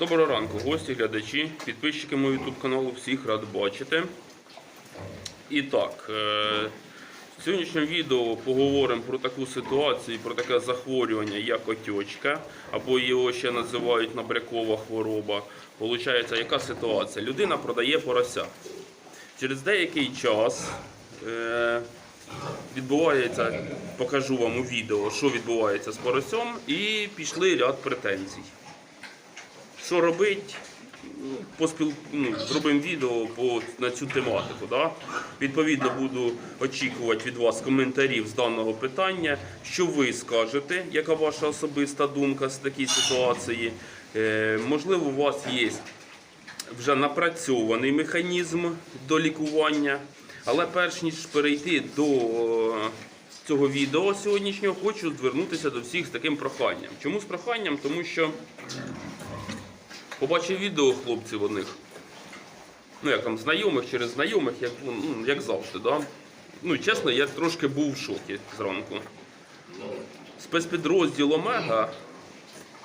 Доброго ранку, гості, глядачі, підписчики мого YouTube каналу, всіх рад бачити. І так, е, в сьогоднішньому відео поговоримо про таку ситуацію, про таке захворювання, як отечка, або його ще називають набрякова хвороба. Получається, яка ситуація? Людина продає порося. Через деякий час е, відбувається, покажу вам у відео, що відбувається з поросем, і пішли ряд претензій. Що робить? Поспіл... Ну, зробимо відео по... на цю тематику. Да? Відповідно, буду очікувати від вас коментарів з даного питання, що ви скажете, яка ваша особиста думка з такої ситуації. Е, можливо, у вас є вже напрацьований механізм до лікування. Але перш ніж перейти до е, цього відео сьогоднішнього, хочу звернутися до всіх з таким проханням. Чому з проханням? Тому що побачив відео хлопців одних, ну як там знайомих через знайомих, як, ну, як завжди. Да? Ну, чесно, я трошки був в шокі зранку. Спецпідрозділ Омега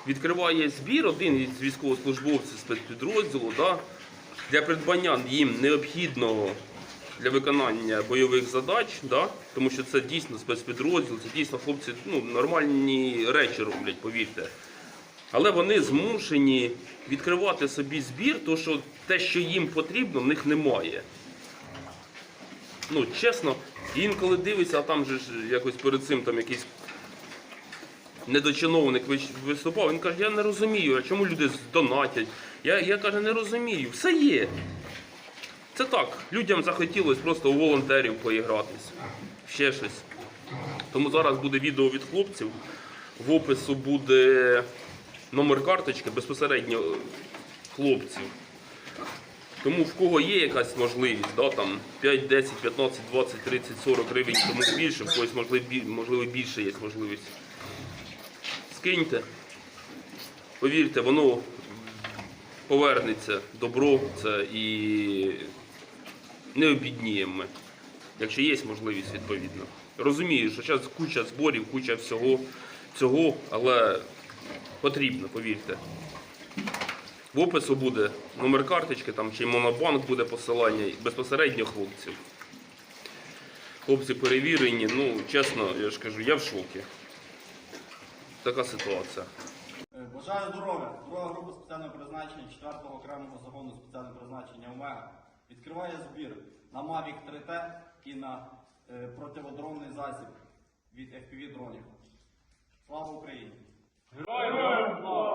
відкриває збір один із військовослужбовців спецпідрозділу да, для придбання їм необхідного для виконання бойових задач, да, тому що це дійсно спецпідрозділ, це дійсно хлопці ну, нормальні речі роблять, повірте. Але вони змушені відкривати собі збір, тому що те, що їм потрібно, в них немає. Ну, чесно, інколи дивишся, а там же ж якось перед цим там якийсь недочиновник виступав, він каже, я не розумію, а чому люди донатять. Я, я каже, не розумію. Все є. Це так, людям захотілося просто у волонтерів поігратись. Ще щось. Тому зараз буде відео від хлопців. В опису буде номер карточки безпосередньо хлопців. Тому в кого є якась можливість, да, там 5, 10, 15, 20, 30, 40 гривень, тому більше, в когось можливо більше є можливість. Скиньте. Повірте, воно повернеться добро це і не обідніємо ми, якщо є можливість відповідно. Розумію, що зараз куча зборів, куча всього цього, але потрібно, повірте. В опису буде номер карточки там, чи монобанк буде посилання безпосередньо хлопців. Хлопці перевірені, ну чесно, я ж кажу, я в шокі. Така ситуація. Бажаю здоров'я! Друга група спеціального призначення 4-го окремого загону спеціального призначення Омега відкриває збір на Mavic 3T і на е, противодронний засіб від FPV дронів. Слава Україні! Glory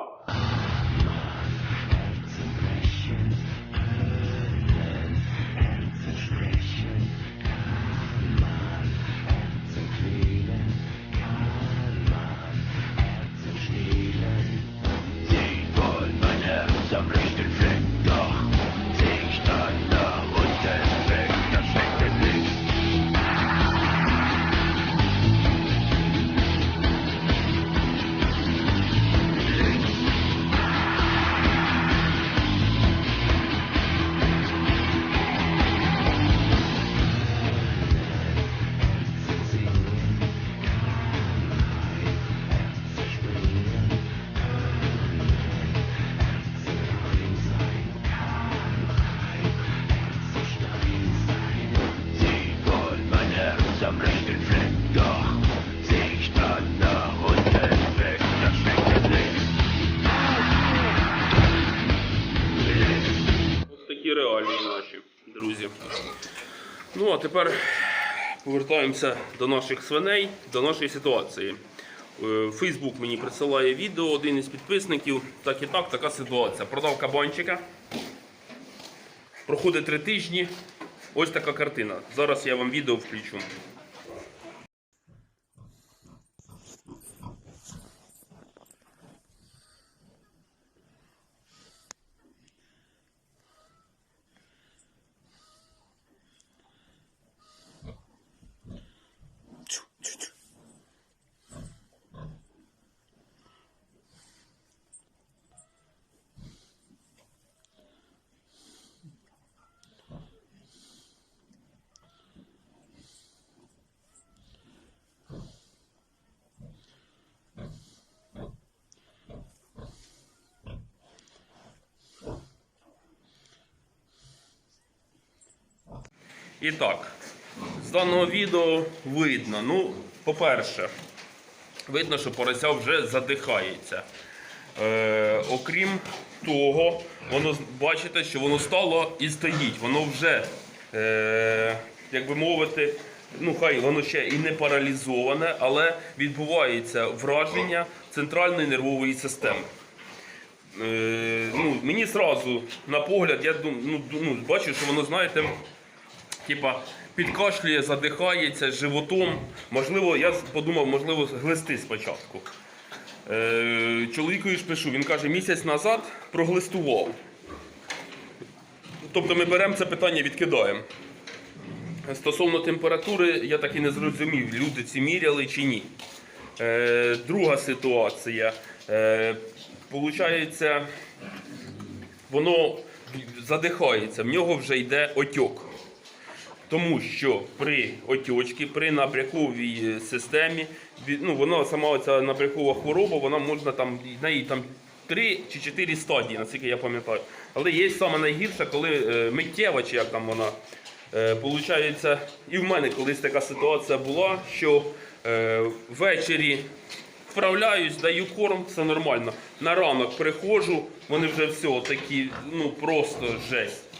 тепер повертаємося до наших свиней, до нашої ситуації. Фейсбук мені присилає відео, один із підписників. Так і так, така ситуація. Продав кабанчика. Проходить три тижні. Ось така картина. Зараз я вам відео включу. І так, з даного відео видно. Ну, по-перше, видно, що порося вже задихається. Е, окрім того, воно бачите, що воно стало і стоїть. Воно вже, е, як би мовити, ну хай воно ще і не паралізоване, але відбувається враження центральної нервової системи. Е, ну, мені зразу на погляд, я ну, ну, бачу, що воно, знаєте, типа підкашлює, задихається животом. Можливо, я подумав, можливо, глисти спочатку. Е, чоловікові ж пишу, він каже, місяць назад проглистував. Тобто ми беремо це питання, відкидаємо. Стосовно температури, я так і не зрозумів, люди ці міряли чи ні. Е, друга ситуація. Е, воно задихається, в нього вже йде отьок. Тому що при отечці, при набряковій системі, ну, вона сама ця набрякова хвороба, вона можна там, неї там 3 чи 4 стадії, наскільки я пам'ятаю. Але є саме найгірша, коли е, миттєва, чи як там вона. Е, і в мене колись така ситуація була, що е, ввечері вправляюсь, даю корм, все нормально. На ранок приходжу, вони вже все такі, ну просто жесть.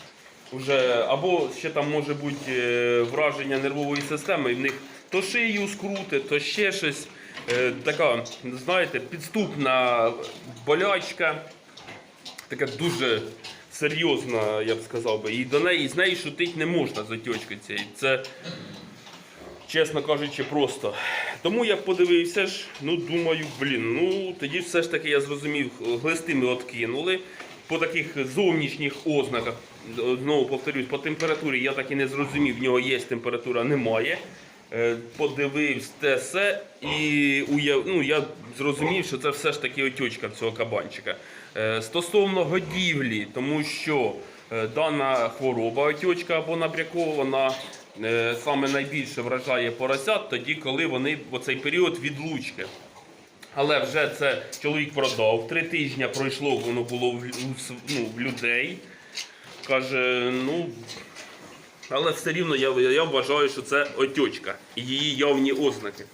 Вже, або ще там може бути е, враження нервової системи, і в них то шию скрути, то ще щось. Е, така, знаєте, підступна болячка, така дуже серйозна, я б сказав би. І до неї з неї шутити не можна з отечки цієї. Це, чесно кажучи, просто. Тому я подивився ж, ну думаю, блін, ну тоді все ж таки я зрозумів, глисти ми откинули. По таких зовнішніх ознаках, знову повторюсь, по температурі я так і не зрозумів, в нього є температура, немає. Е, Подивився те все і уяв, ну, я зрозумів, що це все ж таки отечка в цього кабанчика. Е, Стосовно годівлі, тому що е, дана хвороба, отечка або набрякова, вона саме найбільше вражає поросят тоді, коли вони в цей період відлучки. Але вже це чоловік продав. Три тижні пройшло, воно було в, ну, в людей. Каже, ну. Але все рівно я, я вважаю, що це отечка і її явні ознаки.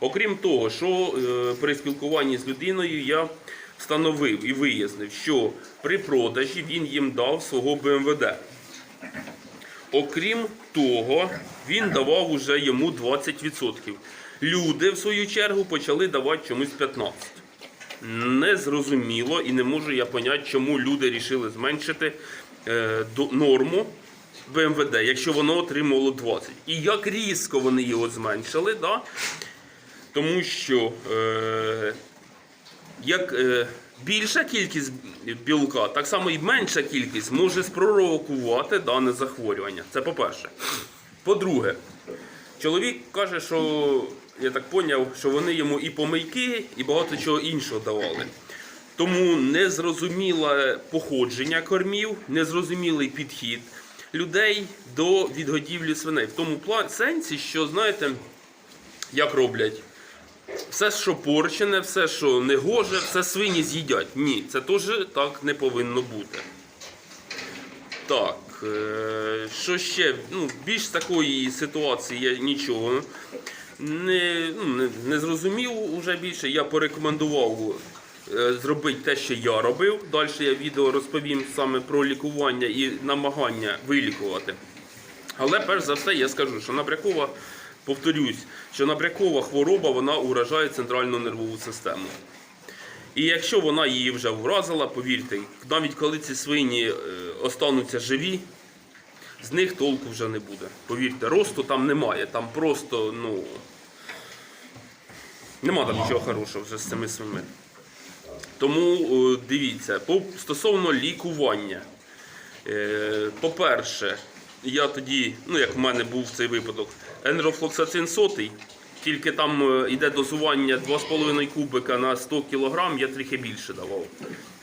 Окрім того, що е, при спілкуванні з людиною я встановив і вияснив, що при продажі він їм дав свого БМВД. Окрім того, він давав уже йому 20%. Люди, в свою чергу, почали давати чомусь 15%. Незрозуміло і не можу я поняти, чому люди вирішили зменшити норму БМВД, якщо воно отримало 20. І як різко вони його зменшили, да? тому що е, як е, більша кількість білка, так само і менша кількість може спровокувати дане захворювання. Це по-перше. По-друге, чоловік каже, що я так поняв, що вони йому і помийки, і багато чого іншого давали. Тому незрозуміле походження кормів, незрозумілий підхід людей до відгодівлі свиней. В тому сенсі, що знаєте, як роблять. Все, що порчене, все, що не гоже, все свині з'їдять. Ні, це теж так не повинно бути. Так, е, що ще? Ну, більш такої ситуації я нічого не, ну, не, не зрозумів уже більше. Я порекомендував зробити те, що я робив. Далі я відео розповім саме про лікування і намагання вилікувати. Але перш за все я скажу, що набрякова, повторюсь, що набрякова хвороба вона уражає центральну нервову систему. І якщо вона її вже вразила, повірте, навіть коли ці свині е, остануться живі, з них толку вже не буде. Повірте, росту там немає, там просто, ну. Нема там нічого хорошого вже з цими свиньми. Тому е, дивіться, стосовно лікування. Е, По-перше, я тоді, ну як в мене був цей випадок, енрофлоксацин сотий, тільки там е, йде дозування 2,5 кубика на 100 кг, я трохи більше давав.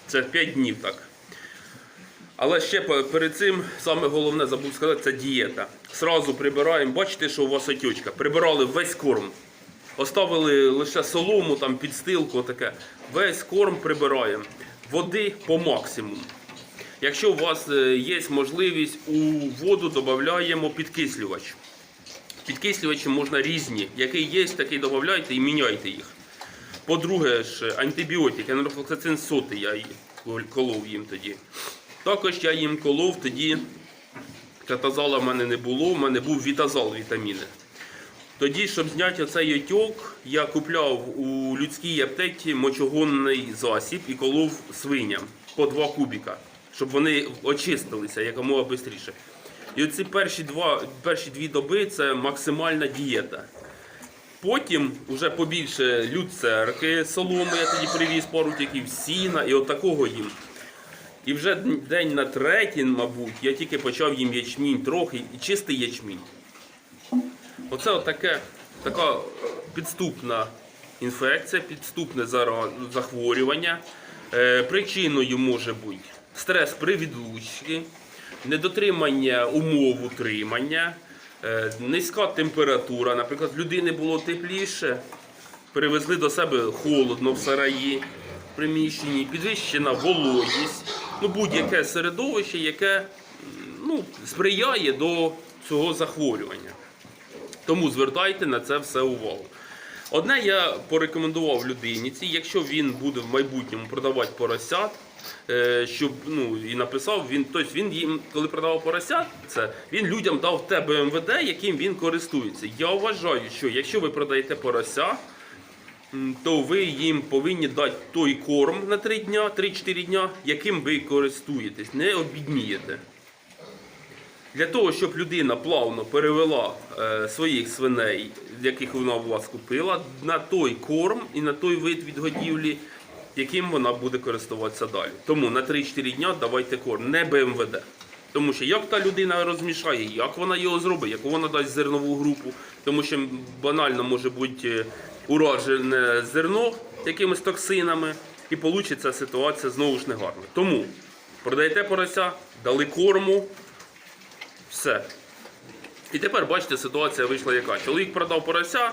Це 5 днів так. Але ще перед цим саме головне забув сказати, це дієта. Сразу прибираємо, бачите, що у вас отечка. Прибирали весь корм. Оставили лише солому, там підстилку, таке. Весь корм прибираємо. Води по максимуму. Якщо у вас е, є можливість, у воду додаємо підкислювач. Підкислювачі можна різні. Який є, такий додавайте і міняйте їх. По-друге, ж антибіотик, енрофлоксацин сотий я колов їм тоді. Також я їм колов тоді. Катазала в мене не було, в мене був вітазал вітаміни. Тоді, щоб зняти оцей отьок, я купляв у людській аптеці мочогонний засіб і колов свиням по 2 кубіка, щоб вони очистилися якомога швидше. І оці перші, два, перші дві доби це максимальна дієта. Потім вже побільше люцерки, соломи, я тоді привіз пару тільки сіна і отакого їм. І вже день на третій, мабуть, я тільки почав їм ячмінь трохи і чистий ячмінь. Оце отаке, така підступна інфекція, підступне захворювання. Е, причиною може бути стрес при відлучці, недотримання умов утримання, е, низька температура. Наприклад, людини було тепліше, привезли до себе холодно в сараї, в приміщенні, підвищена вологість, ну будь-яке середовище, яке ну, сприяє до цього захворювання. Тому звертайте на це все увагу. Одне я порекомендував людині, якщо він буде в майбутньому продавати поросят, е, щоб ну і написав він, тобто він їм, коли продавав поросят, це він людям дав те БМВД, яким він користується. Я вважаю, що якщо ви продаєте порося, то ви їм повинні дати той корм на 3 дня, 3-4 дня, яким ви користуєтесь, не обіднієте. Для того, щоб людина плавно перевела е, своїх свиней, яких вона у вас купила, на той корм і на той вид відгодівлі, яким вона буде користуватися далі. Тому на 3-4 дня давайте корм, не БМВД. Тому що як та людина розмішає, як вона його зробить, яку вона дасть зернову групу, тому що банально може бути е, уражене зерно якимись токсинами, і вийде ситуація знову ж негарна. Тому продаєте порося, дали корму, все. І тепер бачите, ситуація вийшла яка. Чоловік продав порося,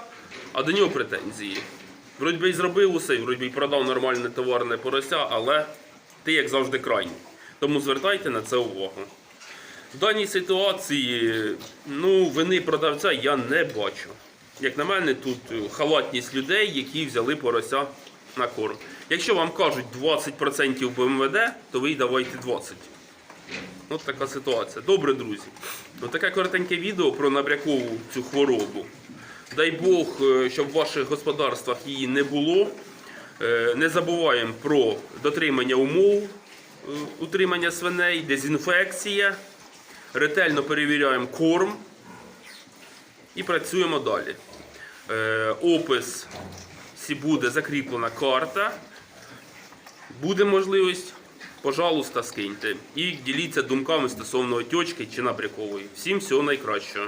а до нього претензії. Вроді би й зробив усе, вроді би й продав нормальне товарне порося, але ти, як завжди, крайній. Тому звертайте на це увагу. В даній ситуації ну, вини продавця я не бачу. Як на мене, тут е, халатність людей, які взяли порося на корм. Якщо вам кажуть 20% БМВД, то ви й давайте 20%. От така ситуація. Добре, друзі. Ось таке коротеньке відео про набрякову цю хворобу. Дай Бог, е, щоб в ваших господарствах її не було. Е, Не забуваємо про дотримання умов е, утримання свиней, дезінфекція. Ретельно перевіряємо корм і працюємо далі. Опис буде закріплена карта. Буде можливість, пожалуйста, скиньте. І діліться думками стосовно отечки чи набрякової. Всім всього найкращого.